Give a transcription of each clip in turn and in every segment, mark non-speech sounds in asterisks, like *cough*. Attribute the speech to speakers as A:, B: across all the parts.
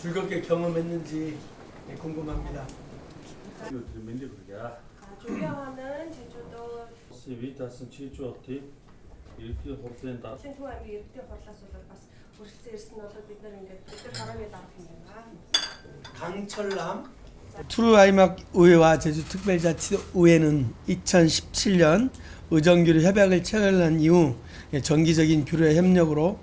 A: 즐겁게 경험했는지 궁금합니다.
B: Миний хүргье.
C: Жуяанаан Жижигдөө
B: Улсын Витасын чийж болтыг иргэдийн хурлын даа
C: Улсын төв аймгийн иргэдийн хурлаас бол бас хүрэлцэн ирсэн нь бол бид нар ингээд бид нар гарааны дарга юм байна.
A: 강철남 투르아이막 의회와 제주특별자치의회는 2017년 의정규류 협약을 체결한 이후 정기적인 규류의 협력으로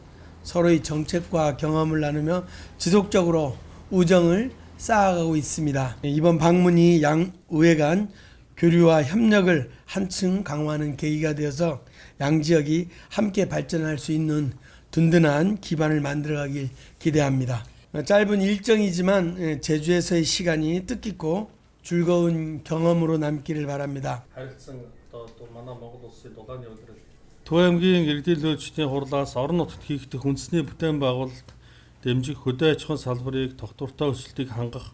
A: 서로의 정책과 경험을 나누며 지속적으로 우정을 쌓아가고 있습니다. 이번 방문이 양 의회 간 교류와 협력을 한층 강화하는 계기가 되어서 양 지역이 함께 발전할 수 있는 든든한 기반을 만들어가길 기대합니다. 어, 짧은 일정이지만 예, 제주에서의 시간이 뜻깊고 즐거운 경험으로 남기를 바랍니다.
B: Төв аймгийн иргэдийн төлөвчдийн хурлаас орон нутгад хийгдэх үндэсний бүтээн байгуулалт дэмжих хөдөө аж ахуйн салбарыг тогтвортой өсөлтийг хангах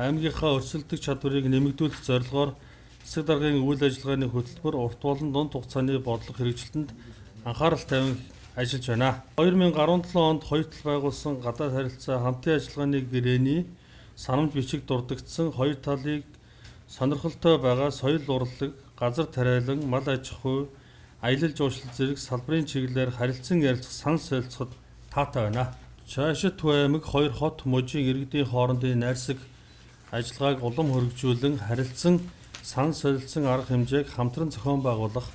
B: аймгийнхаа өрсөлдөх чадварыг нэмэгдүүлэх зорилгоор засаг даргын үйл ажиллагааны хөтөлбөр урт болон дунд хугацааны бодлого хэрэгжилтэнд анхаарал тавин ажиллаж байна. 2017 онд хоёр тал байгуулсан гадаад харилцаа хамтын ажиллагааны гэрээний санамж бичиг дурдгдсан хоёр талыг сонирхолтой байгаа соёл урлаг, газар тариалан, мал аж ахуй, аялал жуулчлал зэрэг салбарын чиглэлээр харилцан ярилцах сан солилцоход таатай байна. Чаашид аймаг хоёр хот мужийн иргэдийн хоорондын найрсаг ажиллагааг улам хөргөжүүлэн харилцан сан солилцсон арга хэмжээг хамтран зохион байгуулах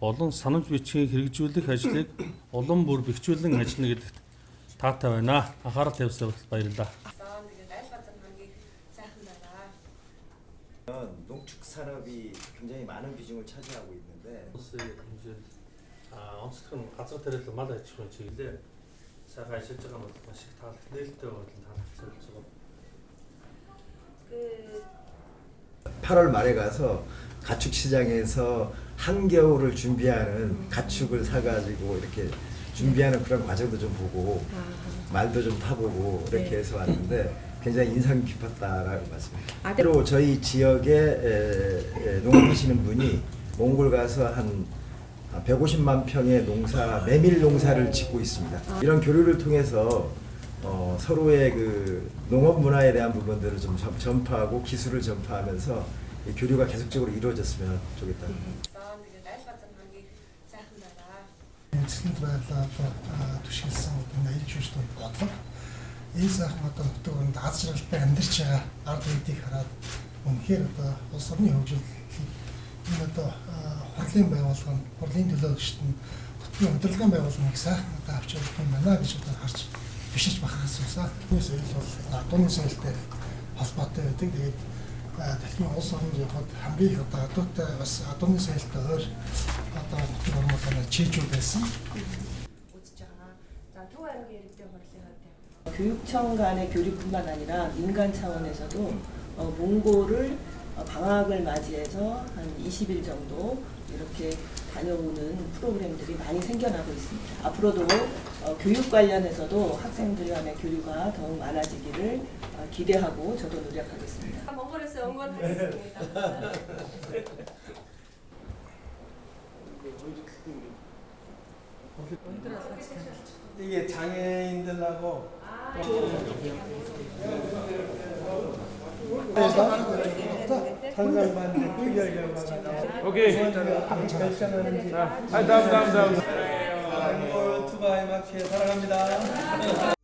B: болон санамж бичгийг хэрэгжүүлэх ажлыг улам бүр бэхжүүлэн ажиллана гэдэгт таатай байна. Анхаарал тавьсан баярлалаа.
C: 보면
D: 농축 산업이 굉장히 많은 비중을 차지하고 있는데
B: 아 어쨌든 가서 데려서 맞아요 지금 지인데 제가 실제로 맛이
C: 다 내릴 때다 지금
D: 8월 말에 가서 가축 시장에서 한겨울을 준비하는 음. 가축을 사가지고 이렇게 준비하는 그런 과정도 좀 보고 아. 말도 좀 타보고 이렇게
C: 네.
D: 해서 왔는데 굉장히 인상 깊었다라고 말씀드립니다.
C: 아, 네.
D: 저희 지역에 농업하시는 분이 몽골 가서 한 150만 평의 농사 메밀 농사를 짓고 있습니다. 아. 이런 교류를 통해서 어, 서로의 그 농업 문화에 대한 부분들을 좀 전파하고 기술을 전파하면서 교류가 계속적으로 이루어졌으면 좋겠다.
C: 네.
E: Эцэнд байдлаа одоо аа, түшгэлсэн энэ аялал жуулчлалын бодлого энэ сайхан одоо нутгаар аз жаргалтай амьдарч байгаа ард үеийг хараад үнэхээр одоо улс орны хөгжил энэ одоо хурлын байгууллага хурлын төлөөлөгчд нь хотын удирдлагын байгууллагыг сайхан одоо авч явах юм байна гэж одоо харж бишиж бахархсан. Энэ соёл бол адууны соёлтой холбоотой байдаг. Тэгээд дэлхийн улс орнд явхад хамгийн их одоо адуутай бас адууны соёлтой өөр одоо
C: 제조돼서
F: 교육청 간의 교류뿐만 아니라 민간 차원에서도 어, 몽골을 어, 방학을 맞이해서 한 20일 정도 이렇게 다녀오는 프로그램들이 많이 생겨나고 있습니다. 앞으로도 어, 교육 관련해서도 학생들 간의 교류가 더욱 많아지기를 어, 기대하고 저도 노력하겠습니다.
C: 몽골에서 응원하겠습니다. *laughs*
A: 이게 장애인들하고
G: 오케이.
A: 결정하는지
G: 아, 다음, 다음, 다음.
A: 마켓 사랑합니다.